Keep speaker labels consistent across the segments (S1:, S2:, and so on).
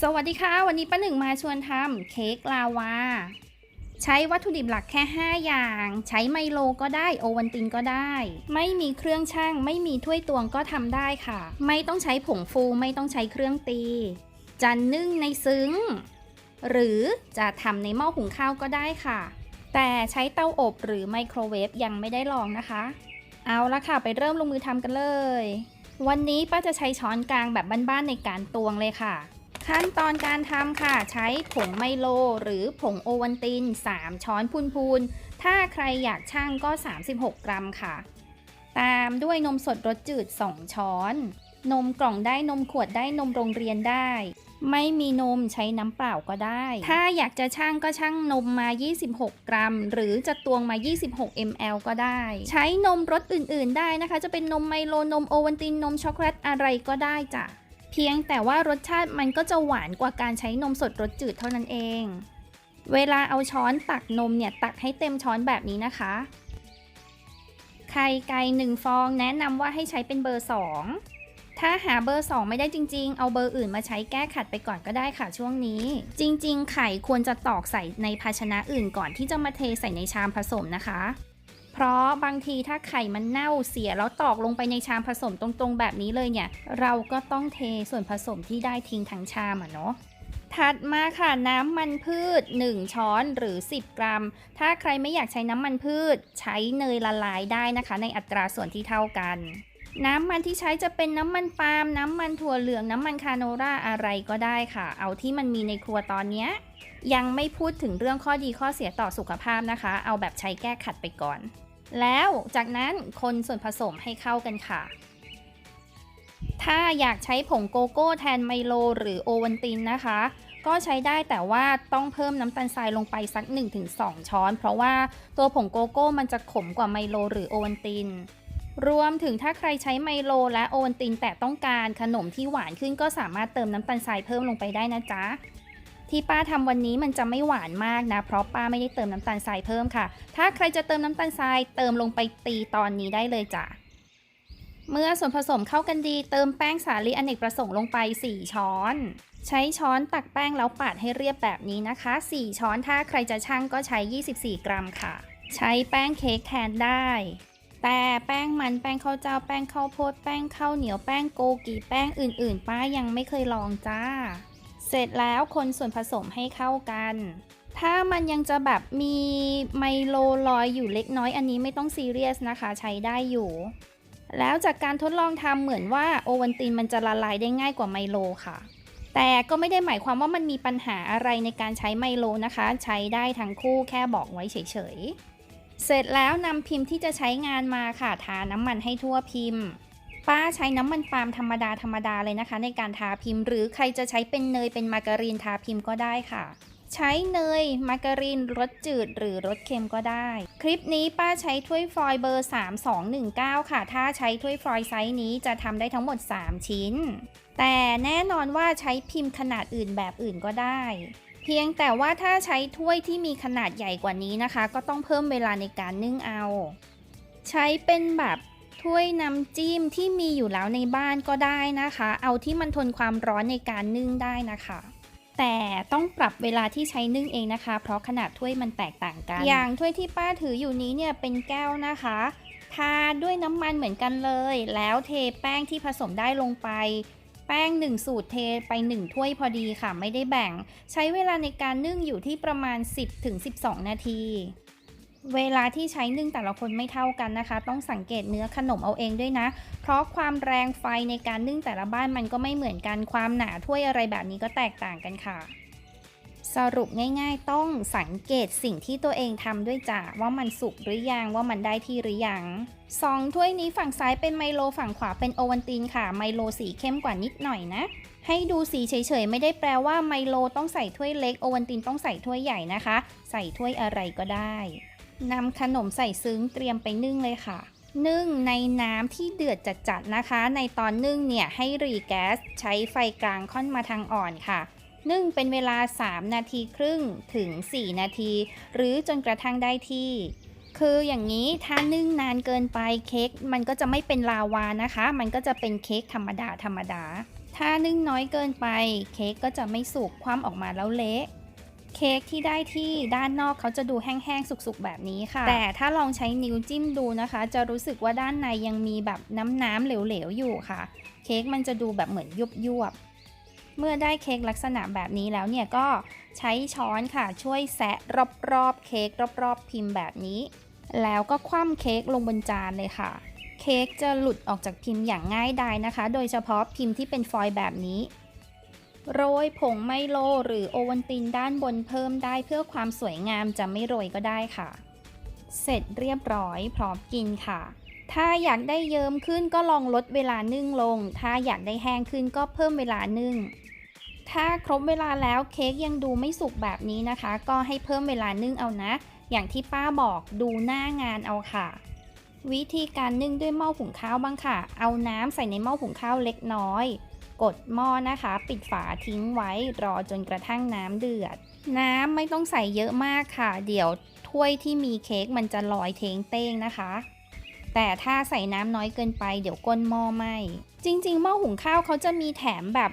S1: สวัสดีค่ะ วันนี้ป้าหนึ่งมาชวนทำเค้กลาวา ใช้วัตถุดิบหลักแค่ 5 อย่าง ใช้ไมโลก็ได้โอวันตินก็ได้ ไม่มีเครื่องช่าง ไม่มีถ้วยตวงก็ทำได้ค่ะ ไม่ต้องใช้ผงฟูไม่ต้องใช้เครื่องตีจะนึ่งในซึ้ง หรือจะทำในหม้อหุงข้าวก็ได้ค่ะ แต่ใช้เตาอบหรือไมโครเวฟยังไม่ได้ลองนะคะ เอาละค่ะ ไปเริ่มลงมือทำกันเลย วันนี้ป้าจะใช้ช้อนกลางแบบบ้านๆในการตวงเลยค่ะ ขั้นตอนการทำค่ะ ใช้ผงไมโล หรือผงโอวัลติน 3 ช้อนพูนๆ ถ้าใครอยากช่างก็ 36 กรัมค่ะ ตามด้วยนมสดรสจืด 2 ช้อน นมกล่องได้นมขวดได้นมโรงเรียนได้ ไม่มีนมใช้น้ำเปล่าก็ได้ ถ้าอยากจะช่างก็ช่างนมมา 26 กรัม หรือจะตวงมา 26 ml ก็ได้ ใช้นมรสอื่นๆ ได้นะคะ จะเป็นนมไมโล นมโอวัลติน นมช็อกโกแลตอะไรก็ได้จ้ะ พียงแต่ว่ารสชาติมันก็จะหวานกว่าการใช้นมสดรสจืดเท่านั้นเอง เวลาเอาช้อนตักนมเนี่ยตักให้เต็มช้อนแบบนี้นะคะ ไข่ไก่หนึ่งฟองแนะนำว่าให้ใช้เป็นเบอร์ 2 ถ้าหาเบอร์ 2 ไม่ได้จริง ๆ เอาเบอร์อื่นมาใช้แก้ขัดไปก่อนก็ได้ค่ะช่วงนี้ จริง ๆ ไข่ควรจะตอกใส่ในภาชนะอื่นก่อนที่จะมาเทใส่ในชามผสมนะคะ เพราะบางทีถ้าไข่มันเน่าเสียแล้วตอกลงไปในชามผสมตรงๆ แบบนี้เลยเนี่ย เราก็ต้องเทส่วนผสมที่ได้ทิ้งทั้งชามอะเนาะถัดมาค่ะน้ำมันพืช 1 ช้อนหรือ 10 กรัม ถ้าใครไม่อยากใช้น้ำมันพืช ใช้เนยละลายได้นะคะ ในอัตราส่วนที่เท่ากัน น้ำมันที่ใช้จะเป็นน้ำมันปาล์มน้ำมันถั่วเหลืองน้ำมันคาโนราอะไรก็ได้ค่ะ เอาที่มันมีในครัวตอนนี้ยังไม่พูดถึงเรื่องข้อดีข้อเสียต่อสุขภาพนะคะ เอาแบบใช้แก้ขัดไปก่อน แล้วจากนั้นคนส่วนผสมให้เข้ากันค่ะ ถ้าอยากใช้ผงโกโก้แทนไมโลหรือโอวัลตินนะคะ ก็ใช้ได้แต่ว่าต้องเพิ่มน้ำตาลทรายลงไปสัก 1-2 ช้อน เพราะว่าตัวผงโกโก้มันจะขมกว่าไมโลหรือโอวัลตินรวมถึงถ้าใครใช้ไมโลและโอวัลตินแต่ต้องการขนมที่หวานขึ้นก็สามารถเติมน้ำตาลทรายเพิ่มลงไปได้นะจ๊ะ ที่ป้าทำวันนี้มันจะไม่หวานมากนะ เพราะป้าไม่ได้เติมน้ำตาลทรายเพิ่มค่ะ ถ้าใครจะเติมน้ำตาลทรายเติมลงไปตีตอนนี้ได้เลยจ้ะเมื่อส่วนผสมเข้ากันดีเติมแป้งสาลีอเนกประสงค์ลงไป 4 ช้อน ใช้ช้อนตักแป้งแล้วปาดให้เรียบแบบนี้นะคะ 4 ช้อนถ้าใครจะชั่งก็ใช้ 24 กรัมค่ะ ใช้แป้งเค้กแทนได้ แต่แป้งมันแป้งข้าวเจ้าแป้งข้าวโพดแป้งข้าวเหนียวแป้งโกกีแป้งอื่นๆ ป้ายังไม่เคยลองจ้า เสร็จแล้วคนส่วนผสมให้เข้ากัน ถ้ามันยังจะแบบมีไมโลลอยอยู่เล็กน้อยอันนี้ไม่ต้องซีเรียสนะคะ ใช้ได้อยู่ แล้วจากการทดลองทำเหมือนว่าโอวัลตินมันจะละลายได้ง่ายกว่าไมโลค่ะ แต่ก็ไม่ได้หมายความว่ามันมีปัญหาอะไรในการใช้ไมโลนะคะ ใช้ได้ทั้งคู่แค่บอกไว้เฉยๆ เสร็จแล้วนำพิมพ์ที่จะใช้งานมาค่ะทาน้ำมันให้ทั่วพิมพ์ ป้าใช้น้ำมันปาล์มธรรมดาธรรมดาเลยนะคะ ในการทาพิมพ์ หรือใครจะใช้เป็นเนยเป็นมาการีนทาพิมพ์ก็ได้ค่ะ ใช้เนยมาการีนรสจืดหรือรสเค็มก็ได้ คลิปนี้ป้าใช้ถ้วยฟอยล์เบอร์ 3219 ค่ะ ถ้าใช้ถ้วยฟอยล์ไซส์นี้จะทำได้ทั้งหมด 3 ชิ้น แต่แน่นอนว่าใช้พิมพ์ขนาดอื่นแบบอื่นก็ได้เพียงแต่ว่าถ้าใช้ถ้วยที่มีขนาดใหญ่กว่านี้นะคะ ก็ต้องเพิ่มเวลาในการนึ่งเอา ใช้เป็นแบบ ถ้วยน้ำจิ้มที่มีอยู่แล้วในบ้านก็ได้นะคะ เอาที่มันทนความร้อนในการนึ่งได้นะคะ แต่ต้องปรับเวลาที่ใช้นึ่งเองนะคะ เพราะขนาดถ้วยมันแตกต่างกัน อย่างถ้วยที่ป้าถืออยู่นี้เนี่ยเป็นแก้วนะคะทาด้วยน้ำมันเหมือนกันเลย แล้วเทแป้งที่ผสมได้ลงไป แป้ง 1 สูตรเทไป 1 ถ้วยพอดีค่ะ ไม่ได้แบ่ง ใช้เวลาในการนึ่งอยู่ที่ประมาณ 10-12 นาที เวลาที่ใช้นึ่งแต่ละคนไม่เท่ากันนะคะ ต้องสังเกตเนื้อขนมเอาเองด้วยนะ เพราะความแรงไฟในการนึ่งแต่ละบ้านมันก็ไม่เหมือนกันความหนาถ้วยอะไรแบบนี้ก็แตกต่างกันค่ะ สรุปง่ายๆ ต้องสังเกตสิ่งที่ตัวเองทำด้วยจ้ะว่ามันสุกหรือยังว่ามันได้ที่หรือยังสองถ้วยนี้ฝั่งซ้ายเป็นไมโลฝั่งขวาเป็นโอวัลตินค่ะ ไมโลสีเข้มกว่านิดหน่อยนะ ให้ดูสีเฉยๆ ไม่ได้แปลว่าไมโลต้องใส่ถ้วยเล็กโอวัลตินต้องใส่ถ้วยใหญ่นะคะ ใส่ถ้วยอะไรก็ได้ นำขนมใส่ซึ้งเตรียมไปนึ่งเลยค่ะ นึ่งในน้ำที่เดือดจัดๆนะคะ ในตอนนึ่งเนี่ยให้รีแก๊สใช้ไฟกลางค่อนมาทางอ่อนค่ะ นึ่งเป็นเวลา 3 นาทีครึ่งถึง 4 นาที หรือจนกระทั่งได้ที่ คืออย่างนี้ถ้านึ่งนานเกินไปเค้กมันก็จะไม่เป็นลาวานะคะ มันก็จะเป็นเค้กธรรมดาธรรมดา ถ้านึ่งน้อยเกินไป เค้กก็จะไม่สุกคว่ำออกมาแล้วเละ เค้กที่ได้ที่ด้านนอกเขาจะดูแห้งๆ สุกๆ แบบนี้ค่ะ แต่ถ้าลองใช้นิ้วจิ้มดูนะคะ จะรู้สึกว่าด้านในยังมีแบบน้ำๆ เหลวๆ อยู่ค่ะ เค้กมันจะดูแบบเหมือนยุบๆเมื่อได้เค้กลักษณะแบบนี้แล้วเนี่ยก็ใช้ช้อนค่ะช่วยแซะรอบๆเค้กรอบๆพิมพ์แบบนี้ แล้วก็คว่ำเค้กลงบนจานเลยค่ะ เค้กจะหลุดออกจากพิมพ์อย่างง่ายดายนะคะ โดยเฉพาะพิมพ์ที่เป็นฟอยล์แบบนี้ โรยผงไมโลหรือโอวัลตินด้านบนเพิ่มได้เพื่อความสวยงามจะไม่โรยก็ได้ค่ะ เสร็จเรียบร้อยพร้อมกินค่ะ ถ้าอยากได้เยิ้มขึ้นก็ลองลดเวลานึ่งลง ถ้าอยากได้แห้งขึ้นก็เพิ่มเวลานึ่ง ถ้าครบเวลาแล้วเค้กยังดูไม่สุกแบบนี้นะคะ ก็ให้เพิ่มเวลานึ่งเอานะ อย่างที่ป้าบอกดูหน้างานเอาค่ะวิธีการนึ่งด้วยหม้อหุงข้าวบ้างค่ะ เอาน้ำใส่ในหม้อหุงข้าวเล็กน้อย กดหม้อนะคะ ปิดฝาทิ้งไว้รอจนกระทั่งน้ำเดือด น้ำไม่ต้องใส่เยอะมากค่ะ เดี๋ยวถ้วยที่มีเค้กมันจะลอยเทงเต้งนะคะ แต่ถ้าใส่น้ำน้อยเกินไป เดี๋ยวก้นหม้อไหมจริง ๆ หม้อหุงข้าวเขาจะมีแถมแบบ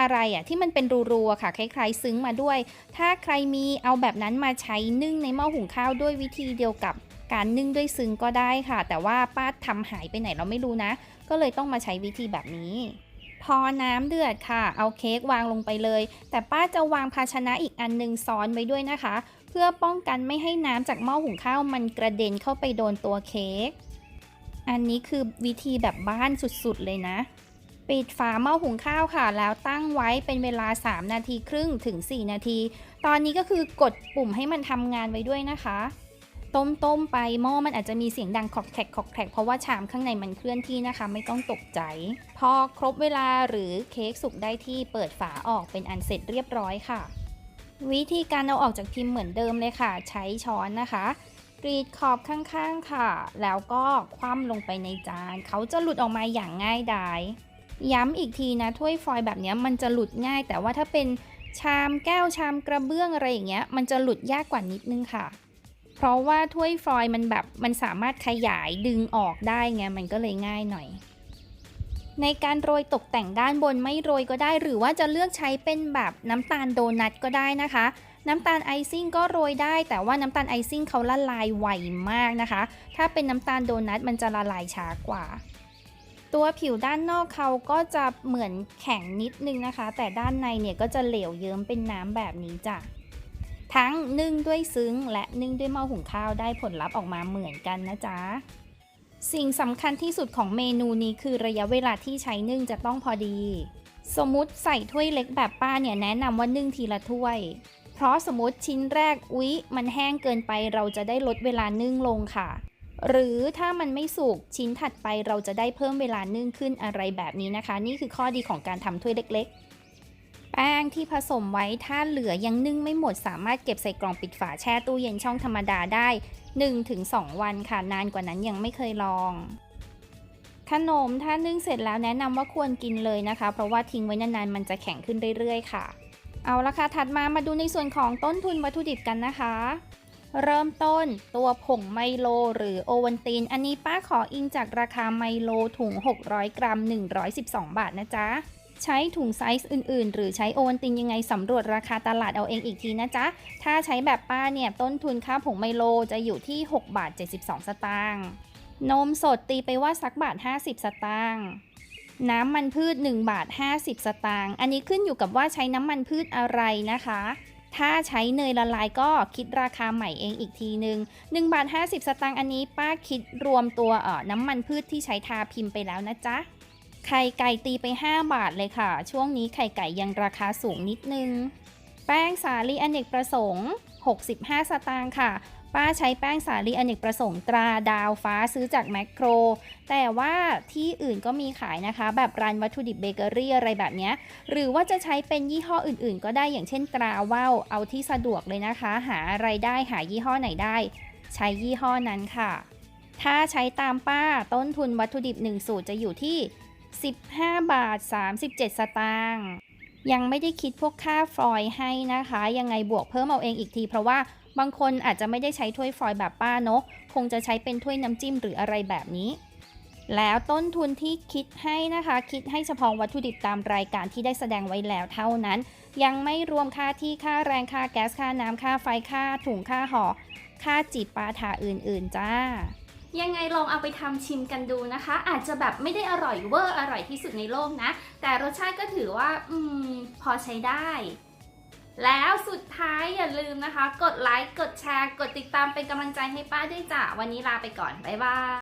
S1: อะไรอะที่มันเป็นรูๆอะค่ะคล้ายๆซึ้งมาด้วย ถ้าใครมีเอาแบบนั้นมาใช้นึ่งในหม้อหุงข้าวด้วยวิธีเดียวกับการนึ่งด้วยซึ้งก็ได้ค่ะ แต่ว่าป้าทำหายไปไหนเราไม่รู้นะ ก็เลยต้องมาใช้วิธีแบบนี้ พอน้ำเดือดค่ะ เอาเค้กวางลงไปเลย แต่ป้าจะวางภาชนะอีกอันหนึงซ้อนไว้ด้วยนะคะ เพื่อป้องกันไม่ให้น้ำจากหม้อหุงข้าวมันกระเด็นเข้าไปโดนตัวเค้ก อันนี้คือวิธีแบบบ้านสุดๆเลยนะ ปิดฝาหม้อหุงข้าวค่ะ แล้วตั้งไว้เป็นเวลา 3 นาทีครึ่งถึง 4 นาที ตอนนี้ก็คือกดปุ่มให้มันทำงานไว้ด้วยนะคะ ต้มต้มๆไปหม้อมันอาจจะมีเสียงดังขอกแขกขอกแขกเพราะว่าชามข้างในมันเคลื่อนที่นะคะ ไม่ต้องตกใจ พอครบเวลาหรือเค้กสุกได้ที่เปิดฝาออกเป็นอันเสร็จเรียบร้อยค่ะ วิธีการเอาออกจากพิมพ์เหมือนเดิมเลยค่ะ ใช้ช้อนนะคะกรีดขอบข้างๆค่ะ แล้วก็คว่ำลงไปในจาน เขาจะหลุดออกมาอย่างง่ายดายย้ำอีกทีนะถ้วยฟอยล์แบบนี้มันจะหลุดง่าย แต่ว่าถ้าเป็นชามแก้วชามกระเบื้องอะไรอย่างเงี้ย มันจะหลุดยากกว่านิดนึงค่ะ เพราะว่าถ้วยฟอยล์มันแบบมันสามารถขยายดึงออกได้ไงมันก็เลยง่ายหน่อย ในการโรยตกแต่งด้านบนไม่โรยก็ได้ หรือว่าจะเลือกใช้เป็นแบบน้ำตาลโดนัทก็ได้นะคะ น้ำตาลไอซิ่งก็โรยได้ แต่ว่าน้ำตาลไอซิ่งเขาละลายไวมากนะคะ ถ้าเป็นน้ำตาลโดนัทมันจะละลายช้ากว่าตัวผิวด้านนอกเขาก็จะเหมือนแข็งนิดนึงนะคะ แต่ด้านในเนี่ยก็จะเหลวเยิ้มเป็นน้ำแบบนี้จ้ะ ทั้งนึ่งด้วยซึ้ง และนึ่งด้วยหม้อหุงข้าวได้ผลลัพธ์ออกมาเหมือนกันนะจ๊ะสิ่งสำคัญที่สุดของเมนูนี้คือระยะเวลาที่ใช้นึ่งจะต้องพอดี สมมติใส่ถ้วยเล็กแบบป้าเนี่ยแนะนำว่านึ่งทีละถ้วย เพราะสมมติชิ้นแรกอุ๊ย มันแห้งเกินไปเราจะได้ลดเวลานึ่งลงค่ะ หรือถ้ามันไม่สุกชิ้นถัดไปเราจะได้เพิ่มเวลานึ่งขึ้นอะไรแบบนี้นะคะ นี่คือข้อดีของการทำถ้วยเล็กๆ แป้งที่ผสมไว้ถ้าเหลือยังนึ่งไม่หมดสามารถเก็บใส่กล่องปิดฝาแช่ตู้เย็นช่องธรรมดาได้ 1-2 วันค่ะ นานกว่านั้นยังไม่เคยลอง ขนมถ้านึ่งเสร็จแล้วแนะนำว่าควรกินเลยนะคะ เพราะว่าทิ้งไว้นานๆมันจะแข็งขึ้นเรื่อยๆ ค่ะ เอาละค่ะ ถัดมามาดูในส่วนของต้นทุนวัตถุดิบกันนะคะเริ่มต้นตัวผงไมโล หรือโอวัลติน อันนี้ป้าขออิงจากราคาไมโลถุง 600 กรัม 112 บาทนะจ๊ะ ใช้ถุงไซส์อื่นๆ หรือใช้โอวัลตินยังไงสำรวจราคาตลาดเอาเองอีกทีนะจ๊ะ ถ้าใช้แบบป้าเนี่ยต้นทุนค่าผงไมโลจะอยู่ที่ 6 บาท 72 สตางค์ นมสดตีไปว่าสักบาท 50 สตางค์น้ำมันพืช 1 บาท 50 สตางค์ อันนี้ขึ้นอยู่กับว่าใช้น้ำมันพืชอะไรนะคะ ถ้าใช้เนยละลายก็คิดราคาใหม่เองอีกทีนึง1บาท50 สตางค์อันนี้ป้าคิดรวมตัวเออน้ำมันพืชที่ใช้ทาพิมพ์ไปแล้วนะจ๊ะ ไข่ไก่ตีไป 5 บาทเลยค่ะ ช่วงนี้ไข่ไก่ยังราคาสูงนิดนึง แป้งสาลีอเนกประสงค์ 65 สตางค์ค่ะ ป้าใช้แป้งสาลีอเนกประสงค์ตราดาวฟ้าซื้อจากแมคโคร แต่ว่าที่อื่นก็มีขายนะคะ แบบร้านวัตถุดิบเบเกอรี่อะไรแบบนี้ หรือว่าจะใช้เป็นยี่ห้ออื่นๆ ก็ได้อย่างเช่นตราว่าวเอาที่สะดวกเลยนะคะ หาอะไรได้หายี่ห้อไหนได้ ใช้ยี่ห้อนั้นค่ะ ถ้าใช้ตามป้าต้นทุนวัตถุดิบ1สูตรจะอยู่ที่ 15 บาท 37 สตางค์ยังไม่ได้คิดพวกค่าฟอยล์ให้นะคะ ยังไงบวกเพิ่มเอาเองอีกที เพราะว่าบางคนอาจจะไม่ได้ใช้ถ้วยฟอยล์แบบป้าเนอะคงจะใช้เป็นถ้วยน้ำจิ้มหรืออะไรแบบนี้ แล้วต้นทุนที่คิดให้นะคะ คิดให้เฉพาะวัตถุดิบตามรายการที่ได้แสดงไว้แล้วเท่านั้น ยังไม่รวมค่าที่ค่าแรงค่าแก๊สค่าน้ำค่าไฟค่าถุงค่าห่อค่าจีบปาถาอื่นๆจ้า ยังไงลองเอาไปทำชิมกันดูนะคะ อาจจะแบบไม่ได้อร่อยเวอร์อร่อยที่สุดในโลกนะ แต่รสชาติก็ถือว่าอืมพอใช้ได้ แล้วสุดท้ายอย่าลืมนะคะ กดไลค์ กดแชร์ กดติดตามเป็นกำลังใจให้ป้าด้วยจ้ะ วันนี้ลาไปก่อน บ๊ายบาย